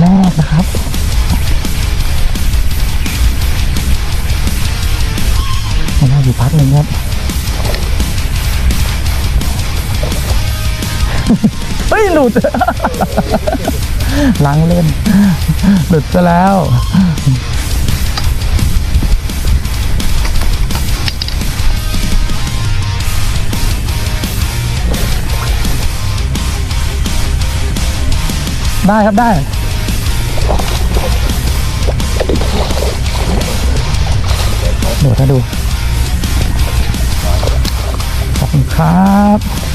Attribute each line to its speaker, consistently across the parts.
Speaker 1: แรกนะครับมันน่าอยู่พักหนึ่งครับ เฮ้ย หลุด ล้างเล่น หลุดซะแล้วได้ครับได้ ดูถ้าดู ขอบคุณครับ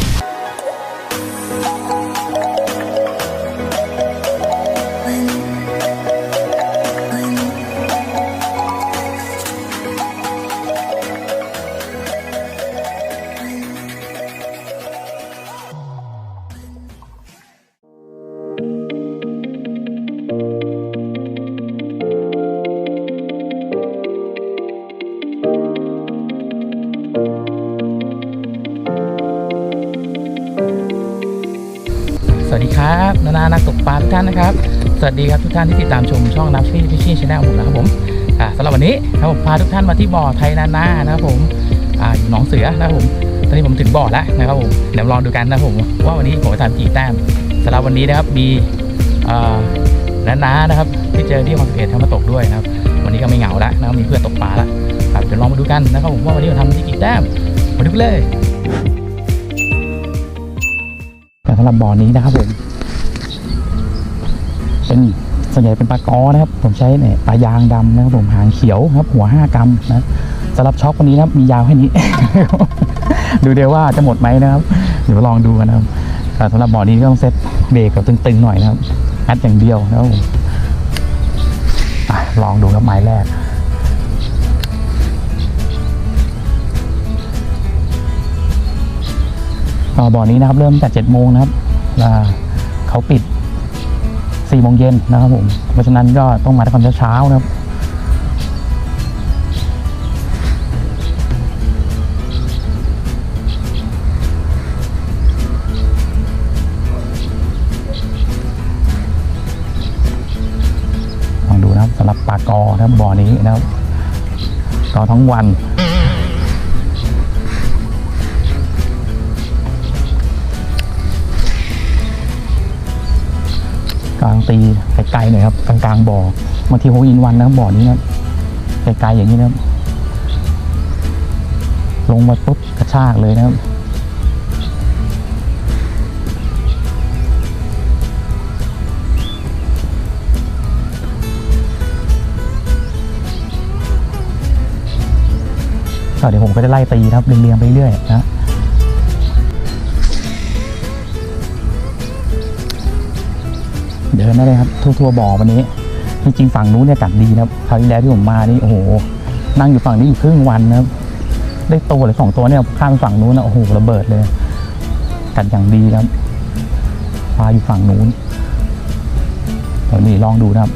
Speaker 1: สวัสดีครับนานานักตกปลาทุกท่านนะครับ สวัสดีครับทุกท่านที่ติดตามชมช่องนับฟี่ฟิชชิ่งชาแนลผมนะครับผมสำหรับวันนี้ครับผมพาทุกท่านมาที่บ่อไทยนานานะครับผมออยู่หนองเสือนะครับผมตอนนี้ผมถึงบ่อแล้วนะครับผมเดี๋ยวลองดูกันนะครับผมว่าวันนี้ผมจะทำกี่แต้มสำหรับวันนี้นะครับมีอ่านานานะครับที่เจอที่คอนเสิร์ตทำมาตกด้วยนะครับ วันนี้ก็ไม่เหงาแล้วนะมีเพื่อนตกปลาแล้วครับเดี๋ยวลองมาดูกันนะครับผมว่าวันนี้เราทำกี่แต้มมาดูกันเลย สำหรับบ่อนี้นะครับผมเป็นส่วนใหญ่เป็นปลากอนะครับ ผมใช้เนี่ยปลายางดำนะครับผมหางเขียวครับ หัวห้ากรัมนะสำหรับช็อควันนี้นะครับมียาวแค่นี้ ดูเดี๋ยวว่าจะหมดไหมนะครับ เดี๋ยวลองดูกันนะครับสำหรับบ่อนี้ก็ต้องเซตเบรกกับตึงๆหน่อยนะครับอัดอย่างเดียวนะครับผมลองดูครับไม้แรก บ่อนี้นะครับเริ่มจากเจ็ดโมงนะครับเขาปิดสี่โมงเย็นนะครับผมเพราะฉะนั้นก็ต้องมาทำเช้าๆนะครับลองดูนะครับสำหรับปลากอนะครับบ่อนี้นะครับกอทั้งวัน ตีไกลๆหน่อยครับกลางๆบ่อบางทีโฮอินวันนะครับบ่อนี้นะไกลๆอย่างนี้นะครับลงมาปุ๊บกระชากเลยนะครับเดี๋ยวผมก็จะไล่ตีนะครับเรียงๆไปเรื่อยนะ ดินได้เลยครับทั่วๆบ่อวันนี้ จริงๆฝั่งนู้นเนี่ยกัดดีนะครับคราวที่แล้วที่ผมมานี่โอ้โหนั่งอยู่ฝั่งนี้อยู่ครึ่งวันนะครับได้ตัวหรือสองตัวเนี่ยข้ามฝั่งนู้นนะโอ้โหระเบิดเลย กัดอย่างดีนะครับปลาอยู่ฝั่งนู้นเดี๋ยวนี่ลองดูนะครับ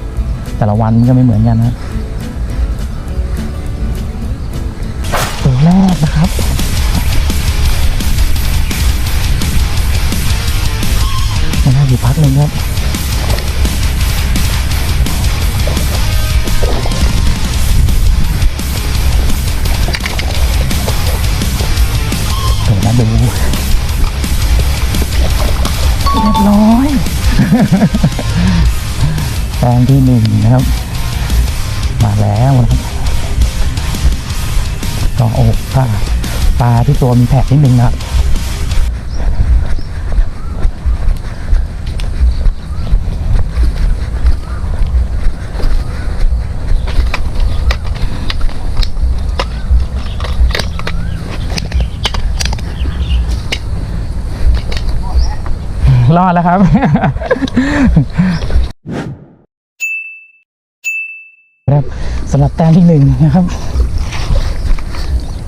Speaker 1: แต่ละวันมันก็ไม่เหมือนกันนะตัวแรกนะครับ นะครับ มาแล้วนะครับก็โอ้ปลาปลาที่ตัวมีแผลนิดนึงนะครับรอดแล้วครับ นะครับสำหรับแต้มที่หนึ่งนะครับ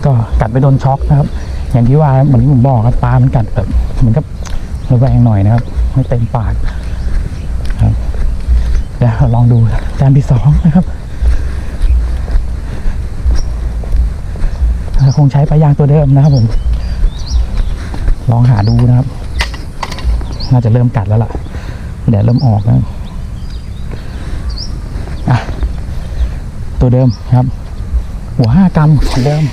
Speaker 1: ก็กัดไปโดนช็อกนะครับ อย่างที่ว่าเหมือนที่ผมบอกครับปลามันกัดแบบเหมือนกับระแวงหน่อยนะครับ ไม่เต็มปากครับเดี๋ยวลองดูแต้มที่สองนะครับคงใช้ปลายางตัวเดิมนะครับผม ลองหาดูนะครับ น่าจะเริ่มกัดแล้วล่ะแดดเริ่มออกแล้ว ตัวเดิมครับ หัวห้ากรัมเหมือนเดิม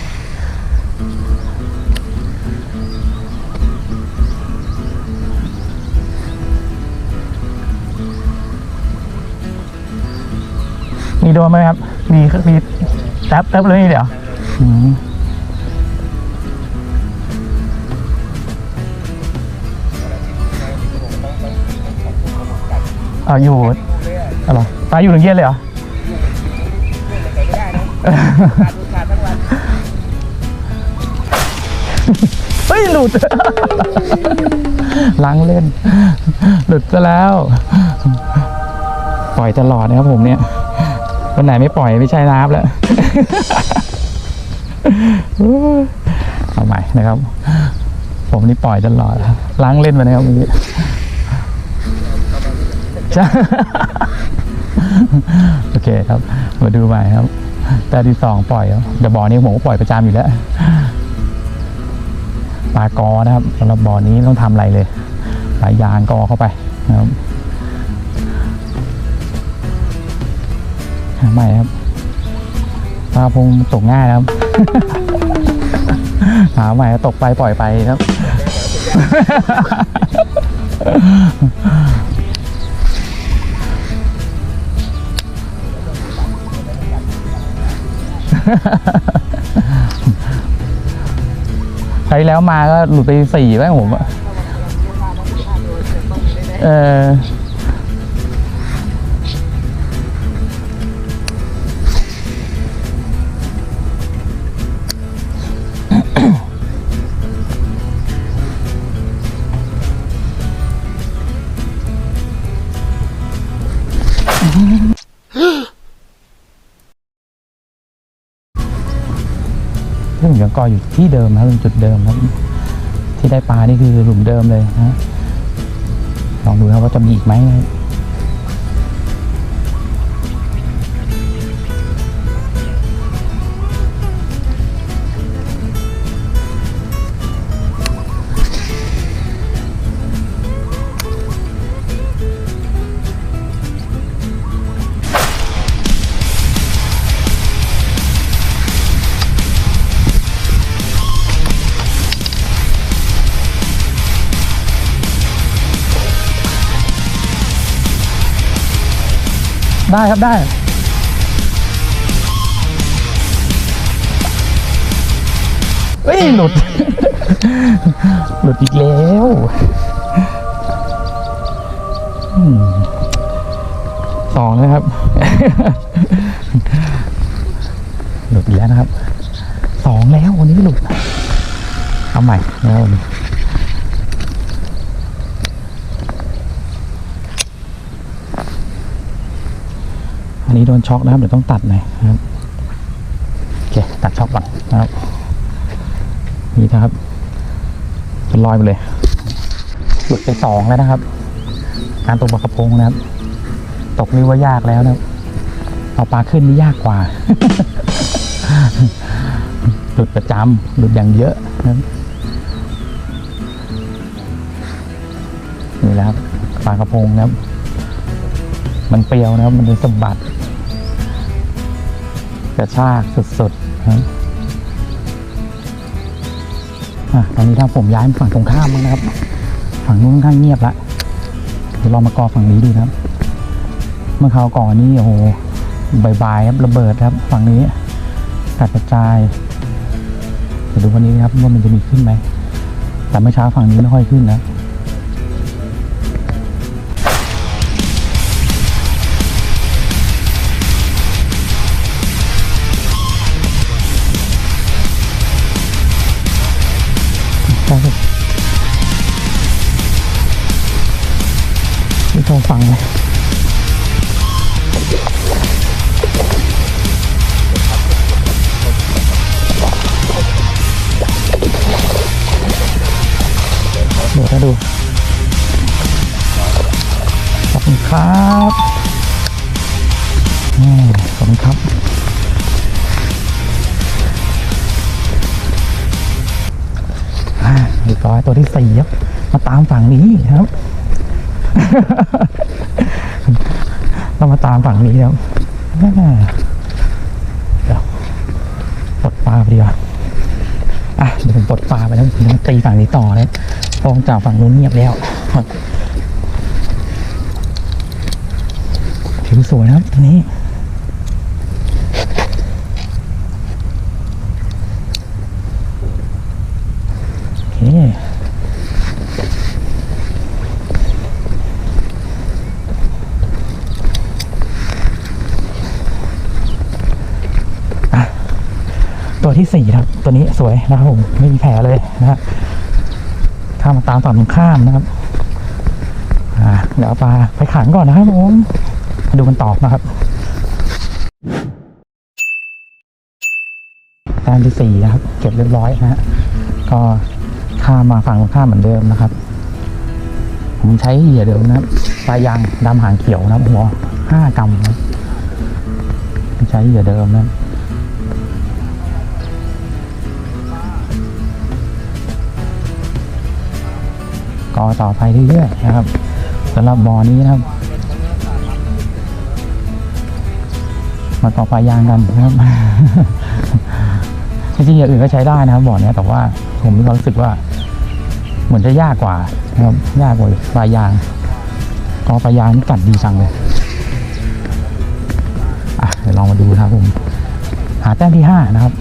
Speaker 1: มีโดนไหมครับ มีมีแท็บแท็บเลยนี่เดี๋ยวอืมอ่าอยู่อะไรอตายอยู่ถึงเย็นเลยเหรอ เฮ้ยหลุด ล้างเล่น หลุดซะแล้ว ปล่อยตลอดนะครับผมเนี่ยวันไหนไม่ปล่อยไม่ใช่น้ำแล้วเอาใหม่นะครับ ผมนี่ปล่อยตลอดล้างเล่นไปนะครับวันนี้โอเคครับ มาดูใหม่ครับ แต่ที่สองปล่อยเดี๋ยวบ่อนี้ผมก็ปล่อยประจำอยู่แล้วปลากอนะครับสำหรับบ่อนี้ต้องทำอะไรเลยปลายางกอเข้าไปนะครับหาใหม่ครับปลาพงตกง่ายนะครับหาใหม่ตกไปปล่อยไปครับ ใช้แล้วมาก็หลุดไปสี่แม่งผมอะเออ กออยู่ที่เดิมครับเป็นจุดเดิมครับ ที่ได้ปลานี่คือหลุมเดิมเลยนะลองดูครับว่าจะมีอีกไหม ได้ครับได้ เฮ้ย หลุด หลุดอีกแล้วอืมสองนะครับ หลุดอีกแล้วนะครับ สองแล้ววันนี้หลุด เอาใหม่นะครับวันนี้ อันนี้โดนช็อกนะครับเดี๋ยวต้องตัดหน่อยนะครับโอเคตัดช็อกก่อนนะครับนี่นะครับเป็นรอยไปเลยหลุดไปสองแล้วนะครับ การตกปลากระพงนะครับ ตกนี่ว่ายากแล้วนะครับเอาปลาขึ้นนี่ยากกว่าหลุดประจำหลุดอย่างเยอะนะครับนี่แหละครับปลากระพงนะครับ มันเปรียวนะครับ มันเลยสะบัด กระชากสุดๆนะอะตอนนี้ถ้าผมย้ายฝั่งตรงข้ามบ้งนะครับ ฝั่งนู้นค่อนข้างเงียบละเดี๋ยวลองมากอฝั่งนี้ดูนะครับ เมื่อคราวก่อนนี้โอ้โหบายๆครับระเบิดครับ ฝั่งนี้กระจายเดี๋ยวดูวันนี้นะครับว่ามันจะมีขึ้นไหมแต่เมื่อเช้าฝั่งนี้ไม่ค่อยขึ้นนะ ครับนี่ขอบคุณครับ อ่าเรียบร้อยตัวที่สี่ครับ มาตามฝั่งนี้ครับ เรามาตามฝั่งนี้ครับแม่ปลาไปดีกว่าอะเดี๋ยวผมปลดปลาไปแล้วผมจะตีฝั่งนี้ต่อเลยเพราะจากฝั่งนู้นเงียบแล้วถือ สวยนะครับตัวนี้โอเคอะตัวที่สี่ครับ ตัวนี้สวยนะครับผมไม่มีแผลเลยนะฮะข้ามมาตามฝั่งตรงข้ามนะครับ อ่าเดี๋ยวปลาไปขังก่อนนะครับผม ดูกันต่อนะครับแต้มที่สี่นะครับ เก็บเรียบร้อยนะฮะก็ข้ามมาฝั่งตรงข้ามเหมือนเดิมนะครับ ผมใช้เหยื่อเดิมนะครับปลายางดำหางเขียวนะครับหัวห้ากรัมนะใช้เหยื่อเดิมนะก็ต่อไปเรื่อยๆนะครับสำหรับบ่อนี้นะครับ มาต่อปลายยางกันนะครับจริงๆอย่างอื่นก็ใช้ได้นะครับบ่อเนี้ยแต่ว่าผมมีความรู้สึกว่าเหมือนจะยากกว่านะครับยากกว่าปลายยางต่อปลายยางกัดดีจังเลยอะเดี๋ยวลองมาดูนะครับผม หาแต้มที่ห้านะครับ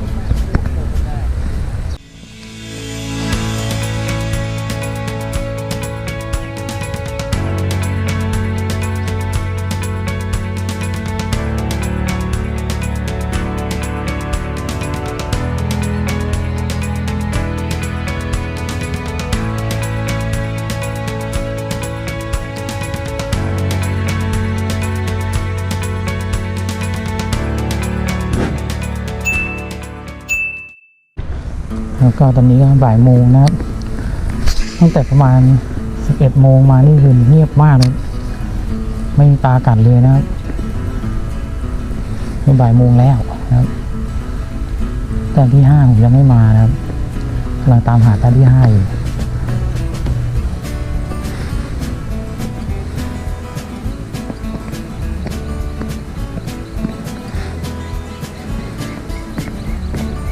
Speaker 1: แล้วก็ตอนนี้ก็บ่ายโมงนะครับตั้งแต่ประมาณ 11 โมงมานี่คือเงียบมากเลยไม่มีปลากัดเลยนะครับเป็นบ่ายโมงแล้วนะครับ แต่ที่ห้าผมยังไม่มานะครับกำลังตามหาแต่ที่ห้าอยู่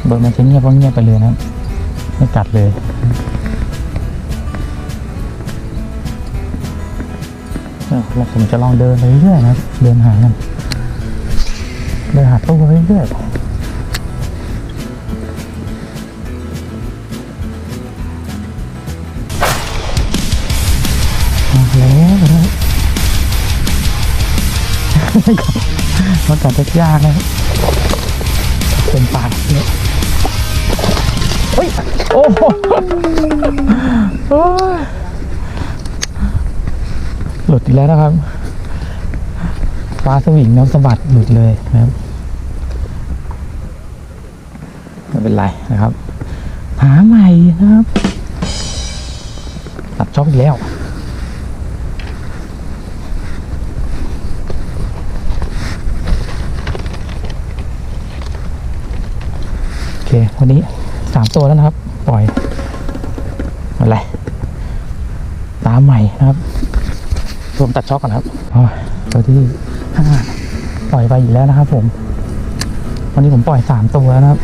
Speaker 1: โดยมันจะเงียบก็เงียบไปเลยนะครับ ไม่กัดเลยเออแล้วผมจะลองเดินไปเรื่อยๆนะเดินหากันเดินหาตู้ไปเรื่อยๆมาแล้วนะครับมันกัดจะยากนะเป็นปากเนี่ย เฮ้ยโอ้โหหลุดอีกแล้วนะครับปลาสวิงน้ำสะบัดหลุดเลยนะครับไม่เป็นไรนะครับ หาใหม่นะครับตัดช็อกอีกแล้วโอเควันนี้ สามตัวแล้วนะครับ ปล่อยไม่เป็นไรตามใหม่นะครับ รวมตัดช็อกก่อนครับโอ้ยตัวที่ห้าปล่อยไปอีกแล้วนะครับ ผม วันนี้ผมปล่อยสามตัวแล้วนะครับ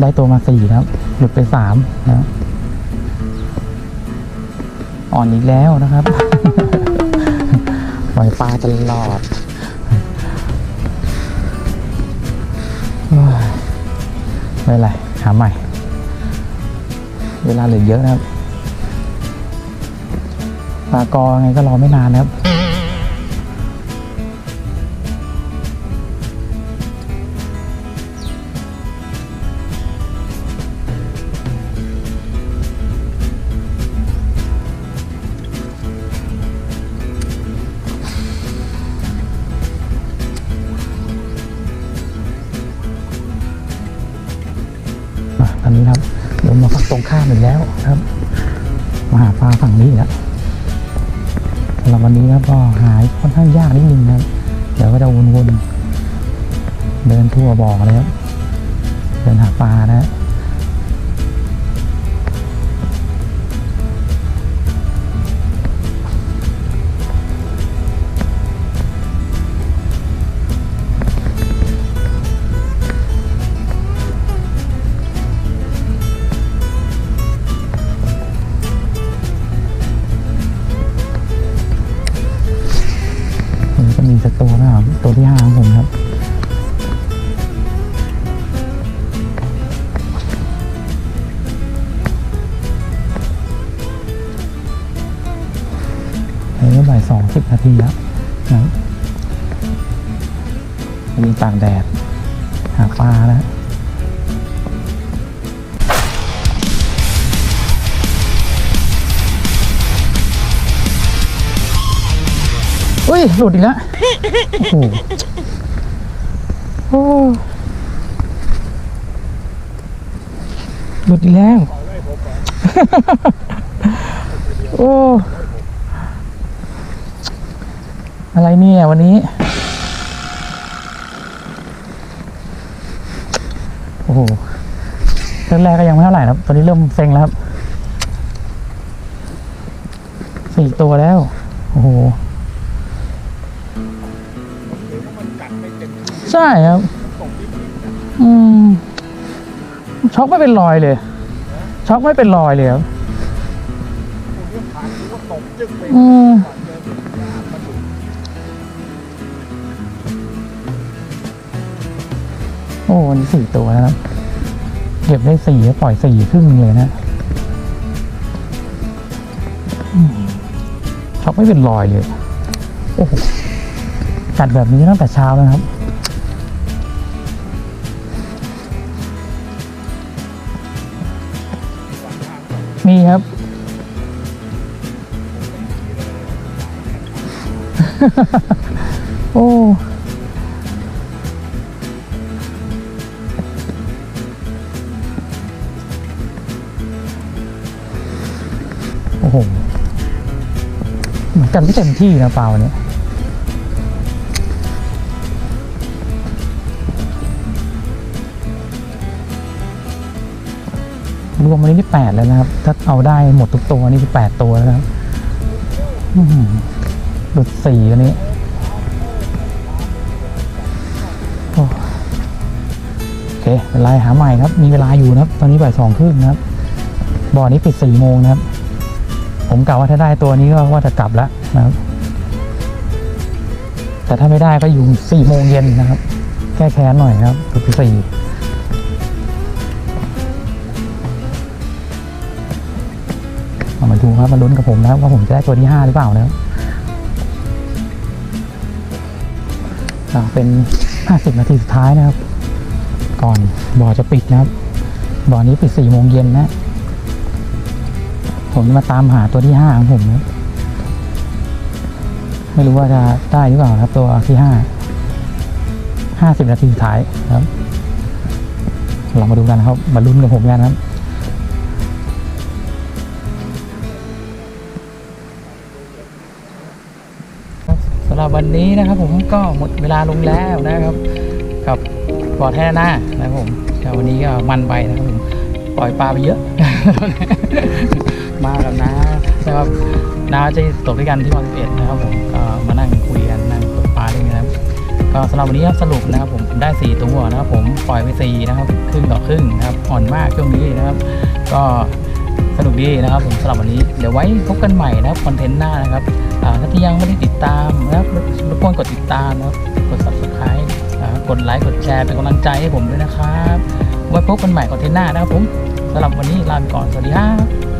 Speaker 1: ได้ตัวมาสี่นะครับ หลุดไปสามนะครับอ่อนอีกแล้วนะครับ ปล่อยปลาตลอด ไม่เป็นไร หาใหม่ เวลาเหลือเยอะนะครับปลากอไงก็รอไม่นานนะครับ อีกแล้วครับ มาหาปลาฝั่งนี้แล้วสำหรับวันนี้ครับก็หายค่อนข้างยากนิดนึงนะครับ เดี๋ยวก็จะวนๆเดินทั่วบ่อเลยครับเดินหาปลานะฮะ ยหลุดอีกแล้วโอ้โหโอ้หลุดอีกแล้ว โอ้ อะไรเนี่ยวันนี้ โอ้โหแรกๆก็ยังไม่เท่าไหร่นะครับ ตอนนี้เริ่มเซ็งแล้วครับ สี่ตัวแล้ว โอ้โห ใช่ครับ อืม ช็อกไม่เป็นรอยเลย ช็อกไม่เป็นรอยเลยครับอืมโอ้นนี้สี่ตัวนะครับ เก็บได้สี่ปล่อยสี่ครึ่งเลยนะช็อกไม่เป็นรอยเลย โอ้โหกัดแบบนี้ตั้งแต่เช้าแล้วนะครับ มีครับ โอ้โอ้โหเหมือนกันไม่เต็มที่นะเปล่าเนี่ย รวมวันนี้ที่แปดแล้วนะครับ ถ้าเอาได้หมดทุกตัวนี่คือแปดตัวแล้วนะครับหลุดสี่อันนี้โอเคเป็นไรหาใหม่ครับ มีเวลาอยู่นะครับ ตอนนี้บ่ายสองครึ่งนะครับ บ่อนี้ปิดสี่โมงนะครับ ผมกะว่าถ้าได้ตัวนี้ก็ว่าจะกลับแล้วนะครับ แต่ถ้าไม่ได้ก็อยู่สี่โมงเย็นนะครับ แก้แค้นหน่อยครับจุดสี่ เอามาดูครับมาลุ้นกับผมนะครับว่าผมจะได้ตัวที่ห้าหรือเปล่านะครับเป็นห้าสิบนาทีสุดท้ายนะครับ ก่อนบ่อจะปิดนะครับ บ่อนี้ปิดสี่โมงเย็นนะ ผมจะมาตามหาตัวที่ห้าของผมนะไม่รู้ว่าจะได้หรือเปล่าครับตัวที่ห้าห้าสิบนาทีสุดท้ายครับลองมาดูกันครับ มาลุ้นกับผมกันนะครับ วันนี้นะครับผมก็หมดเวลาลงแล้วนะครับ กับบ่อแท่หน้านะครับผมแต่วันนี้ก็มันไปนะครับผมปล่อยปลาไปเยอะ มากับน้านะครับน้าจะตกด้วยกันที่วันเอ็ดนะครับผมก็มานั่งคุยกันนั่งตกปลาเล่นกันนะครับก็สำหรับวันนี้ครับสรุปนะครับผมได้สี่ตัวนะครับผมปล่อยไปสี่นะครับครึ่งต่อครึ่งนะครับอ่อนมากช่วงนี้นะครับ ก็ สนุกดีนะครับผมสำหรับวันนี้เดี๋ยวไว้พบกันใหม่นะครับคอนเทนต์หน้านะครับถ้าที่ยังไม่ได้ติดตามนะครับรบกวนกดติดตามนะครับกด subscribe กดไลค์กดแชร์เป็นกำลังใจให้ผมด้วยนะครับ ไว้พบกันใหม่คอนเทนต์หน้านะครับผมสำหรับวันนี้ลาไปก่อนสวัสดีครับ